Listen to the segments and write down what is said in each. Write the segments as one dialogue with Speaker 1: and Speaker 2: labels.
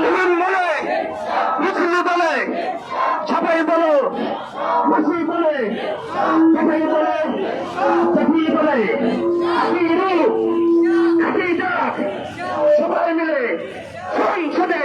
Speaker 1: ইমাম বলে মুসলিম বলে ছাপাই বলো মাসি বলে ছাপাই বলে চাকরি বলে আমি রূপ আমি ডাক সবাই মিলে সংসদে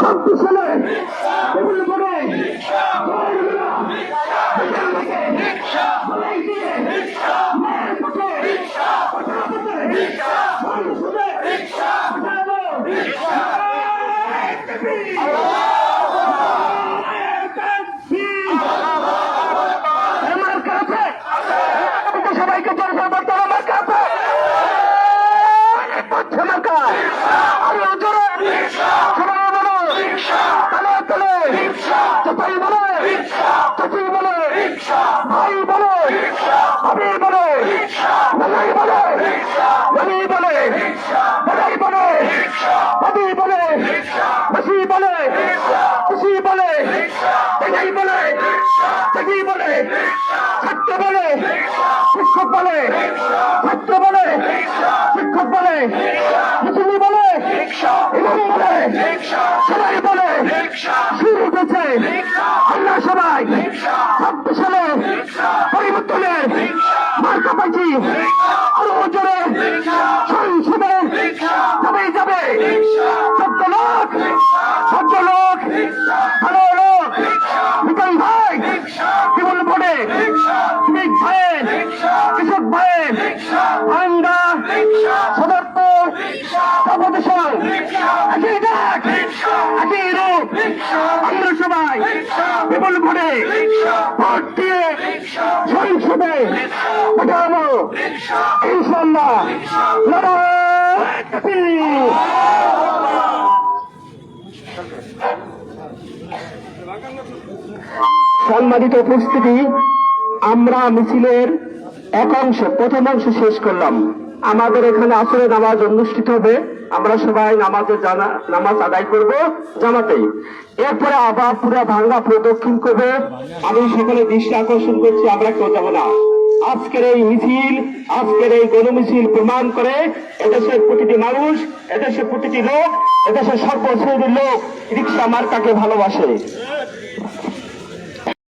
Speaker 1: শক্তিশালী এগুলো বলে আমার কাছে সবাইকে জোরসোর বলতে হবে আমার কাছে আমার কাছে আরে জোরে সবাই বলো তালে তালে চাপাই বলে। চাচি বলে। ভাই বলে। আমি বলে। নানাই বলে। নানি বলে। দাদাই বলে। দাদি বলে। মাসি বলে। খুশি বলে। এটাই বলে। চাকরি বলে। ছাত্র বলে। শিক্ষক বলে। ছাত্র বলে শিক্ষক বলে মুসলিম বলে ইমাম বলে সবাই বলে শুরু হয়েছে আমরা সবাই ছাব্বিশ সালে পরিবর্তনের মার্কা পাইছি আরও জোরে সংসদে যাবে যাবে। চোদ্দ লোক চোদ্দ লোক ভালো লোক। বিকাশ ভাই, জীবন পড়ে। শ্রমিক ভাইয়ের কৃষক ভাইয়ের ভাঙ্গা সদরপুর প্রপোজিশন একই ডাক, একই রূপ। বিপুল ভোটে ভোট দিয়ে সংসদে পাঠাবো ইনশাল্লাহ সম্মানিত উপস্থিতি আমরা মিছিলের এক অংশ প্রথম অংশ শেষ করলাম। আমাদের এখানে আসলে নামাজ অনুষ্ঠিত হবে। আমরা সবাই নামাজের জানা, নামাজ আদায় করব জামাতেই। এরপরে আবার পুরো ভাঙ্গা প্রদক্ষিণ করবে। আমি সেখানে দৃষ্টি আকর্ষণ করছি, আমরা কেউ যাব না। আজকের এই মিছিল, আজকের এই গণমিছিল প্রমাণ করে এদেশের প্রতিটি মানুষ, এদেশের প্রতিটি লোক, এদেশের সর্বশ্রেণীর লোক রিক্সা মার্কাকে ভালোবাসে।